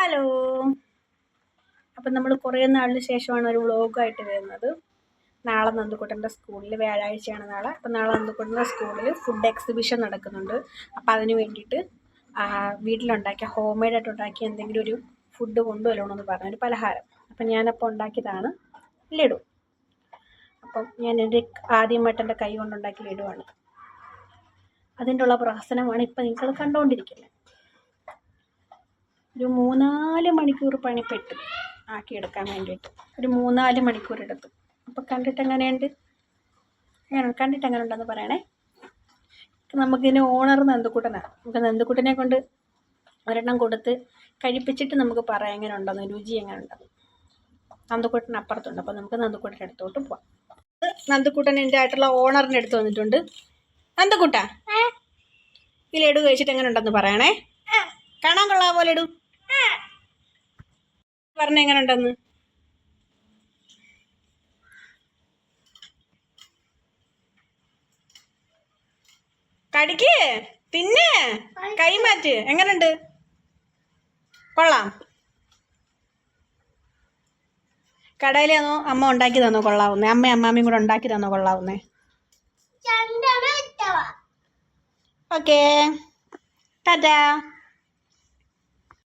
Hello. അപ്പം നമ്മൾ കുറേ നാളിന് ശേഷമാണ് ഒരു വ്ളോഗായിട്ട് വരുന്നത്. നാളെ നന്ദുക്കുട്ടന്റെ സ്കൂളിൽ വ്യാഴാഴ്ചയാണ് നാളെ. അപ്പം നാളെ നന്ദുക്കുട്ടന്റെ സ്കൂളിൽ ഫുഡ് എക്സിബിഷൻ നടക്കുന്നുണ്ട്. അപ്പം അതിന് വേണ്ടിയിട്ട് വീട്ടിലുണ്ടാക്കിയ ഹോം മെയ്ഡായിട്ട് ഉണ്ടാക്കിയ എന്തെങ്കിലും ഒരു ഫുഡ് കൊണ്ടുവരണമെന്ന് പറഞ്ഞു ഒരു പലഹാരം. അപ്പം ഞാനപ്പോൾ ഉണ്ടാക്കിയതാണ് ലഡു. അപ്പം ഞാൻ എന്റെ ആദ്യമായിട്ട് എന്റെ കൈ കൊണ്ടുണ്ടാക്കിയ ലഡുവാണ്. അതിന്റെ ഉള്ള പ്രഹസനമാണ് ഇപ്പം നിങ്ങൾ കണ്ടുകൊണ്ടിരിക്കുന്നത്. ഒരു മൂന്നാൽ മണിക്കൂർ പണിപ്പെട്ടു ആക്കിയെടുക്കാൻ വേണ്ടിയിട്ട്. ഒരു മൂന്നാൽ മണിക്കൂർ എടുത്തു. അപ്പോൾ കണ്ടിട്ട് എങ്ങനെയുണ്ട്? ഞാൻ കണ്ടിട്ട് എങ്ങനെ ഉണ്ടെന്ന് പറയണേ നമുക്കിതിന് ഓണർ നന്ദുക്കുട്ടനാണ് നമുക്ക് നന്ദുക്കുട്ടനെ കൊണ്ട് ഒരെണ്ണം കൊടുത്ത് കഴിപ്പിച്ചിട്ട് നമുക്ക് പറയാം എങ്ങനെ ഉണ്ടെന്ന് രുചി എങ്ങനെ ഉണ്ടെന്ന് നന്ദുക്കുട്ടൻ അപ്പുറത്തുണ്ട്. അപ്പോൾ നമുക്ക് നന്ദുക്കുട്ടന്റെ അടുത്തോട്ട് പോവാം. നന്ദുക്കുട്ടൻ എന്റെ ആയിട്ടുള്ള ഓണറിന്റെ അടുത്ത് വന്നിട്ടുണ്ട്. നന്ദുക്കുട്ട ഈ ലഡു കഴിച്ചിട്ട് എങ്ങനെ ഉണ്ടെന്ന് പറയണേ കാണാൻ പോലെ ലഡു? പറഞ്ഞ എങ്ങനെ ഉണ്ടെന്ന് കടിക്ക്? തിന്നെ? കൈമാറ്റ് എങ്ങനുണ്ട്? കൊള്ളാം. കടയിലാണോ അമ്മ ഉണ്ടാക്കി തന്നോ കൊള്ളാവുന്നേ? അമ്മ അമ്മാമ്മയും കൂടെ ഉണ്ടാക്കി തന്നോ കൊള്ളാവുന്നേ? ഓക്കേ. ടാറ്റാ.